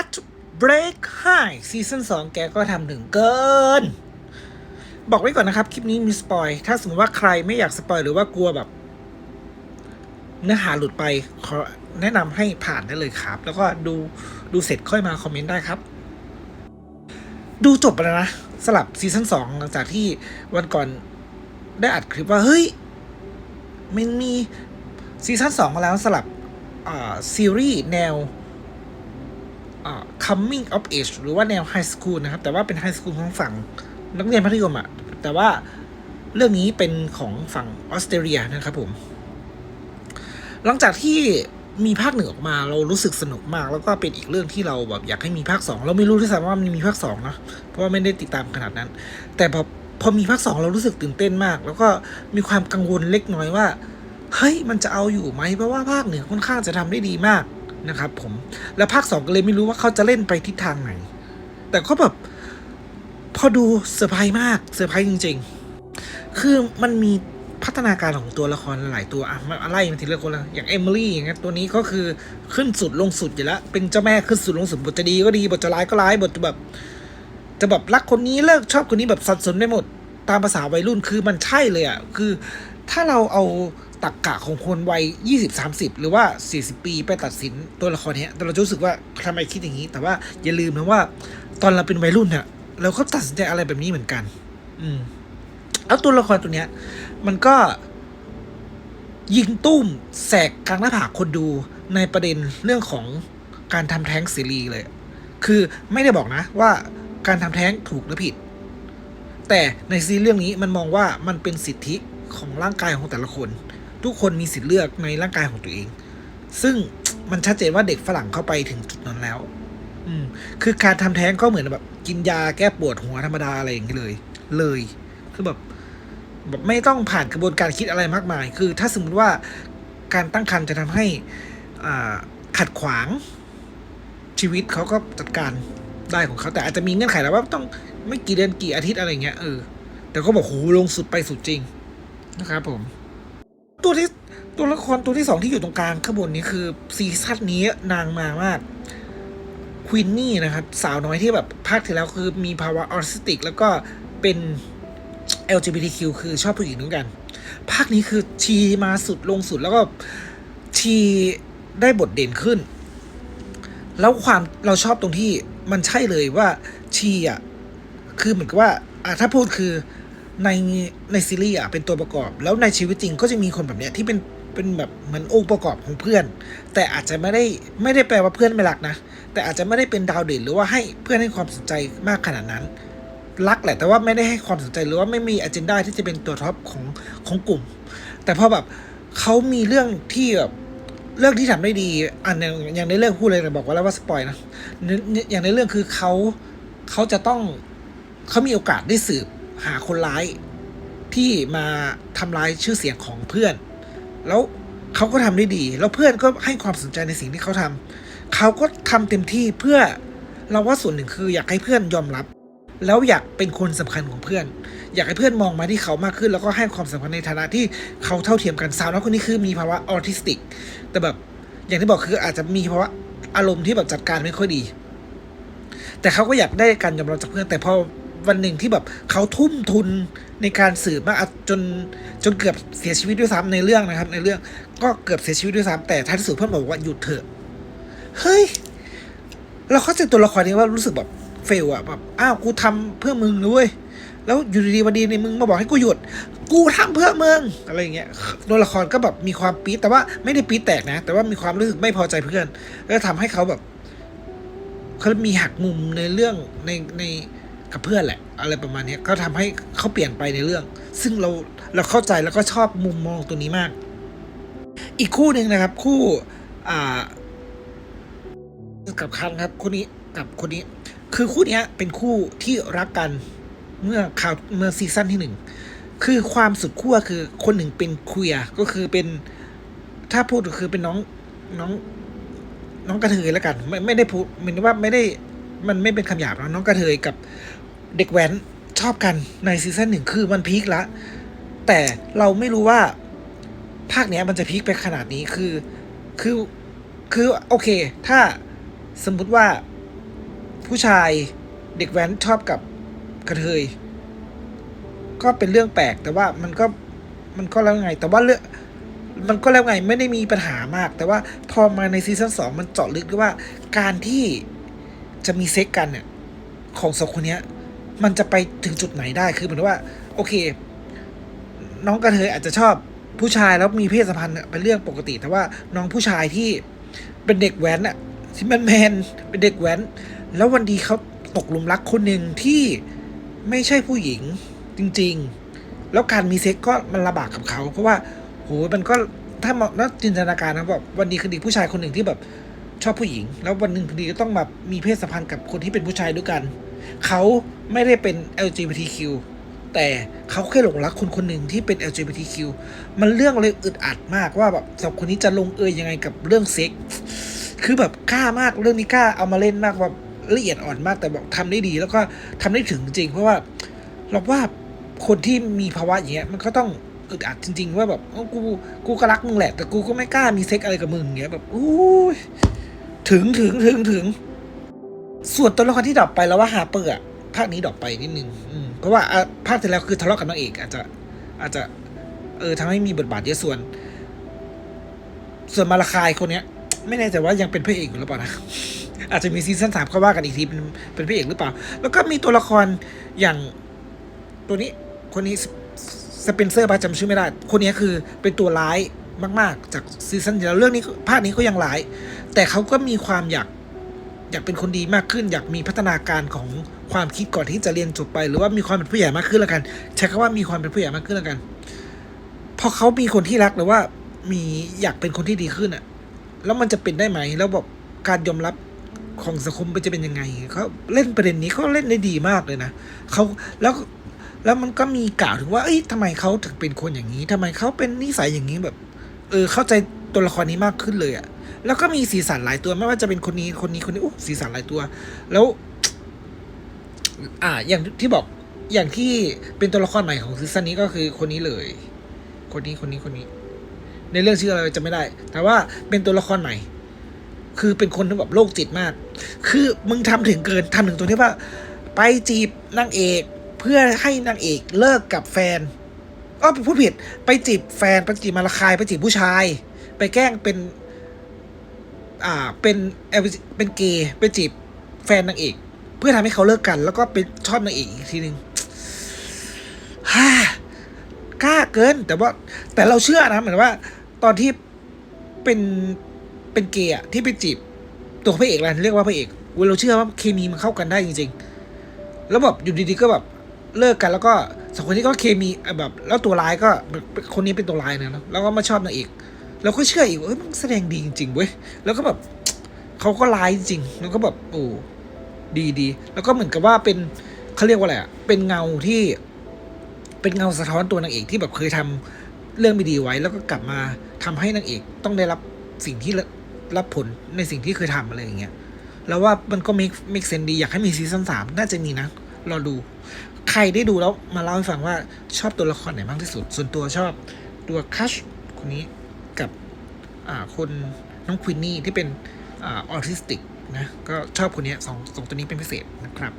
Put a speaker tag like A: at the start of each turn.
A: Heart Break High ซีซั่น2แกก็ทำถึงเกิน บอกไว้ก่อนนะครับ คลิปนี้มีสปอย ถ้าสมมติว่าใครไม่อยากสปอยหรือว่ากลัวแบบ เนื้อหาหลุดไป ขอแนะนำให้ผ่านได้เลยครับ แล้วก็ดูดูเสร็จค่อยมาคอมเมนต์ได้ครับ ดูจบไปแล้วนะสลับซีซั่นสองหลังจากที่วันก่อนได้อัดคลิปว่า เฮ้ย มันมีซีซั่นสองมาแล้วสลับซีรีส์แนว coming of age หรือว่าแนว high school นะครับ แต่ว่าเป็น high school ของฝั่งนักเรียนมัธยมอะแต่ว่าเรื่องนี้เป็นของฝั่งออสเตรเลียนะครับผม หลังจากที่มีภาคหนึ่งออกมาเรารู้สึกสนุกมาก แล้วก็เป็นอีกเรื่องที่เราแบบอยากให้มีภาคสองเราไม่รู้ด้วยซ้ำว่ามันมีภาคสองนะเพราะว่าไม่ได้ติดตามขนาดนั้น แต่พอพอมีภาคสองเรารู้สึกตื่นเต้นมาก แล้วก็มีความกังวลเล็กน้อยว่าเฮ้ยมันจะเอาอยู่ไหมเพราะว่าภาคหนึ่งค่อนข้างจะทำได้ดีมาก นะครับผมแล้วภาคสองก็เลยไม่รู้ว่าเขาจะเล่นไปทิศทางไหน แต่ก็แบบพอดูเซอร์ไพรส์มากเซอร์ไพรส์จริง ๆ คือมันมีพัฒนาการของตัวละครหลายตัวอะมาไล่มาทีละคนละอย่างเอมิลี่อย่างเงี้ยตัวนี้ก็คือขึ้นสุดลงสุดอยู่แล้ว เป็นเจ้าแม่ขึ้นสุดลงสุดบทจะดีก็ดีบทจะร้ายก็ร้ายบทจะแบบ จะแบบรักคนนี้เลิกชอบคนนี้แบบสับสนไปหมด ตามภาษาวัยรุ่นคือมันใช่เลยอะคือถ้าเราเอา ตักกะของคนวัยยี่สิบสามสิบหรือว่าสี่สิบปีไปตัดสินตัวละครเนี้ยแต่เราจะรู้สึกว่าทำไมคิดอย่างนี้ แต่ว่าอย่าลืมนะว่า ตอนเราเป็นวัยรุ่นเนี่ยเราก็ตัดสินใจอะไรแบบนี้เหมือนกัน อืมแล้วตัวละครตัวเนี้ย มันก็ยิงตุ้มแสกกลางหน้าผากคนดูในประเด็นเรื่องของการทำแท้งซีรีเลย คือไม่ได้บอกนะว่าการทำแท้งถูกหรือผิด แต่ในซีรีส์เรื่องนี้มันมองว่ามันเป็นสิทธิของร่างกายของแต่ละคน ทุกคนมีสิทธิ์เลือกในร่างกายของตัวเอง ซึ่งมันชัดเจนว่าเด็กฝรั่งเข้าไปถึงจุดนั้นแล้ว อืม คือการทำแท้งก็เหมือนแบบ กินยาแก้ปวดหัวธรรมดาอะไรอย่างนี้เลย เลย คือแบบแบบไม่ต้องผ่านกระบวนการคิดอะไรมากมาย คือถ้าสมมติว่าการตั้งครรภ์จะทำให้อ่าขัดขวางชีวิตเขาก็จัดการได้ของเขาแต่อาจจะมีเงื่อนไขแล้วว่าต้องไม่กี่เดือนกี่อาทิตย์อะไรเงี้ยเออแต่ก็บอกโหลงสุดไปสุดจริงนะครับผม ตัวที่ตัวละครตัวที่สองที่อยู่ตรงกลางข้างบนนี้คือซีซั่นนี้นางมามากควินนี่นะครับ สาวน้อยที่แบบภาคที่แล้วคือมีภาวะออทิสติก แล้วก็เป็น LGBTQ คือชอบผู้หญิงเหมือนกัน ภาคนี้คือชีมาสุดลงสุดแล้วก็ชีได้บทเด่นขึ้น แล้วความเราชอบตรงที่มันใช่เลยว่าชีอะคือเหมือนกับว่าอะถ้าพูดคือ ในในซีรีส์อะเป็นตัวประกอบ แล้วในชีวิตจริงก็จะมีคนแบบเนี้ยที่เป็นเป็นแบบเหมือนองค์ประกอบของเพื่อน แต่อาจจะไม่ได้ไม่ได้แปลว่าเพื่อนไม่รักนะ แต่อาจจะไม่ได้เป็นดาวเด่นหรือว่าให้เพื่อนให้ความสนใจมากขนาดนั้น รักแหละแต่ว่าไม่ได้ให้ความสนใจหรือว่าไม่มีอ g e n d a ที่จะเป็นตัวท็อปของของกลุ่ม แต่พอแบบเขามีเรื่องที่แบบเรื่องที่ทำได้ดีอันอย่างในเรื่องพูดเลยนะบอกว่าแล้วว่าสปอยนะอย่างในเรื่องคือเขาเขาจะต้องเขามีโอกาสได้สืบ หาคนร้ายที่มาทำร้ายชื่อเสียงของเพื่อน แล้วเขาก็ทำได้ดี แล้วเพื่อนก็ให้ความสนใจในสิ่งที่เขาทำเขาก็ทำเต็มที่เพื่อเราว่าส่วนหนึ่งคืออยากให้เพื่อนยอมรับ แล้วอยากเป็นคนสำคัญของเพื่อน อยากให้เพื่อนมองมาที่เขามากขึ้น แล้วก็ให้ความสำคัญในฐานะที่เขาเท่าเทียมกันสาวน้อยคนนี้คือมีภาวะออทิสติก แต่แบบอย่างที่บอกคืออาจจะมีภาวะอารมณ์ที่แบบจัดการไม่ค่อยดี แต่เขาก็อยากได้การยอมรับจากเพื่อนแต่พอ วันหนึ่งที่แบบเขาทุ่มทุนในการสืบมากจนจนเกือบเสียชีวิตด้วยซ้ำในเรื่องนะครับ ในเรื่องก็เกือบเสียชีวิตด้วยซ้ำแต่ท้ายสุดเพื่อนบอกว่าหยุดเถอะเฮ้ยเราเข้าใจตัวละครนี้ว่ารู้สึกแบบเฟลอะแบบอ้าวกูทำเพื่อมึงเว้ยแล้วอยู่ดีๆวันดีในมึงมาบอกให้กูหยุด กูทำเพื่อมึงอะไรอย่างเงี้ยตัวละครก็แบบมีความปี๊ดแต่ว่าไม่ได้ปี๊ดแตกนะ แต่ว่ามีความรู้สึกไม่พอใจเพื่อน แล้วทำให้เขาแบบเขามีหักมุมในเรื่องในใน กับเพื่อนแหละ อะไรประมาณนี้ก็ทำให้เขาเปลี่ยนไปในเรื่อง ซึ่งเราเราเข้าใจแล้วก็ชอบมุมมองตัวนี้มาก อีกคู่หนึ่งนะครับ คู่อ่ากับคันครับคนนี้กับคนนี้ คือคู่นี้เป็นคู่ที่รักกันเมื่อข่าวเมื่อซีซั่นที่หนึ่งคือความสุดขั้วคือคนหนึ่งเป็นเคลียก็คือเป็นถ้าพูดก็คือเป็นน้องน้องน้องกระเทยแล้วกัน ไม่ไม่ได้พูดหมายถึงว่าไม่ได้มันไม่เป็นคำหยาบนะน้องกระเทยกับ เด็กแว้นชอบกันในซีซั่นหนึ่งคือมันพีคละ แต่เราไม่รู้ว่า ภาคเนี้ยมันจะพีคไปขนาดนี้คือ คือคือโอเค ถ้าสมมุติว่าผู้ชายเด็กแว้นชอบกับกระเทย ก็เป็นเรื่องแปลกแต่ว่ามันก็มันก็แล้วไง แต่ว่าเรื่องมันก็แล้วไงไม่ได้มีปัญหามาก แต่ว่าพอมาในซีซั่นสองมันเจาะลึกด้วยว่า การที่จะมีเซ็กกันเนี่ยของสองคนเนี้ย มันจะไปถึงจุดไหนได้คือเหมือนว่า โอเค น้องกระเทยอาจจะชอบผู้ชายแล้วมีเพศสัมพันธ์เป็นเรื่องปกติ แต่ว่าน้องผู้ชายที่เป็นเด็กแว้นอะที่แมนแมนเป็นเด็กแว้น แล้ววันดีเขาตกหลุมรักคนหนึ่งที่ไม่ใช่ผู้หญิงจริง ๆ แล้วการมีเซ็กก็มันลำบากกับเขา เพราะว่าโหมันก็ถ้ามาแล้วจินตนาการนะแบบวันดีคืนดีผู้ชายคนหนึ่งที่แบบ ชอบผู้หญิง แล้ววันหนึ่งพอดีก็ต้องแบบมีเพศสัมพันธ์กับคนที่เป็นผู้ชายด้วยกัน เขาไม่ได้เป็น LGBTQ แต่เขาแค่หลงรักคนคนหนึ่งที่เป็น LGBTQ มันเรื่องเลยอึดอัดมากว่าแบบสองคนนี้จะลงเอยยังไงกับเรื่องเซ็กคือแบบกล้ามากเรื่องนี้กล้าเอามาเล่นมากแบบละเอียดอ่อนมากแต่บอกทำได้ดี แล้วก็ทำได้ถึงจริง เพราะว่าเราว่าคนที่มีภาวะอย่างเงี้ยมันก็ต้องอึดอัดจริง ๆ ว่าแบบอ้ากูกูก็รักมึงแหละแต่กูก็ไม่กล้ามีเซ็กอะไรกับมึงอย่างเงี้ยแบบอู้ย ถึงถึงถึงถึง ส่วนตัวละครที่ดรอปไปแล้วว่าฮาเปอร์อะภาคนี้ดรอปไปนิดนึงเพราะว่าภาคที่แล้วคือทะเลาะกับนางเอกอาจจะอาจจะ เออทำให้มีบทบาทเยอะส่วน ส่วนมาลาคายคนเนี้ย ไม่แน่ใจว่ายังเป็นพระเอกอยู่หรือเปล่านะอาจจะมีซีซั่นสามเขาว่ากันอีกทีเป็นเป็นพระเอกหรือเปล่า แล้วก็มีตัวละครอย่างตัวนี้คนนี้สเปนเซอร์บาจำชื่อไม่ได้ คนนี้คือเป็นตัวร้ายมาก ๆ จากซีซั่นที่แล้วเรื่องนี้ภาคนี้เขายังร้าย แต่เขาก็มีความอยากอยากเป็นคนดีมากขึ้น อยากมีพัฒนาการของความคิดก่อนที่จะเรียนจบไป หรือว่ามีความเป็นผู้ใหญ่มากขึ้นแล้วกันใช้คำว่ามีความเป็นผู้ใหญ่มากขึ้นแล้วกันพอเขามีคนที่รักหรือว่ามีอยากเป็นคนที่ดีขึ้นอะแล้วมันจะเป็นได้ไหมแล้วแบบการยอมรับของสังคมมันจะเป็นยังไงเขาเล่นประเด็นนี้เขาเล่นได้ดีมากเลยนะเขาแล้วแล้วมันก็มีกล่าวถึงว่าเอ้ยทำไมเขาถึงเป็นคนอย่างนี้ทำไมเขาเป็นนิสัยอย่างนี้แบบ เออเข้าใจตัวละครนี้มากขึ้นเลยอะ แล้วก็มีสีสันหลายตัวไม่ว่าจะเป็นคนนี้คนนี้คนนี้อู้สีสันหลายตัว แล้ว อ่า อย่างที่บอกอย่างที่เป็นตัวละครใหม่ของซีซั่นนี้ก็คือคนนี้เลย คนนี้คนนี้คนนี้ ในเรื่องชื่ออะไรจะไม่ได้ แต่ว่าเป็นตัวละครใหม่ คือเป็นคนที่แบบโรคจิตมาก คือมึงทำถึงเกินทำถึงตรงที่ว่า ไปจีบนางเอก เพื่อให้นางเอกเลิกกับแฟนอ้อพูดผิด ไปจีบแฟนไปจีบมาลคายไปจีบผู้ชาย ไปแกล้งเป็น อ่าเป็นเป็นเกย์ไปจีบแฟนนางเอก เพื่อทำให้เขาเลิกกัน แล้วก็ไปชอบนางเอกอีกทีหนึ่งฮ่ากล้าเกิน แต่ว่าแต่เราเชื่อนะเหมือนว่า ตอนที่เป็นเป็นเกย์ที่ไปจีบตัวพระเอกอะไรเรียกว่าพระเอกเว้ยเราเชื่อว่าเคมีมันเข้ากันได้จริง ๆ แล้วแบบอยู่ดีๆก็แบบเลิกกันแล้วก็สองคนนี้ก็เคมีแบบ แล้วตัวร้ายก็คนนี้เป็นตัวร้ายนะแล้วก็มาชอบนางเอก เราก็เชื่ออีกว่ามันแสดงดีจริงๆเว้ยแล้วก็แบบเขาก็ร้ายจริงแล้วก็แบบโอ้ดีดีแล้วก็เหมือนกับว่าเป็นเขาเรียกว่าอะไรอะเป็นเงาที่เป็นเงาสะท้อนตัวนางเอกที่แบบเคยทำเรื่องไม่ดีไว้แล้วก็กลับมาทำให้นางเอกต้องได้รับสิ่งที่รับผลในสิ่งที่เคยทำอะไรอย่างเงี้ยแล้วว่ามันก็มิกมิกเซนดีอยากให้มีซีซั่นสามน่าจะมีนะรอดู ใครได้ดูแล้วมาเล่าให้ฟังว่าชอบตัวละครไหนมากที่สุด ส่วนตัวชอบตัวคัชคนนี้ คนน้องควินนี่ที่เป็นออทิสติกนะก็ชอบคนนี้สองสองตัวนี้เป็นพิเศษนะครับ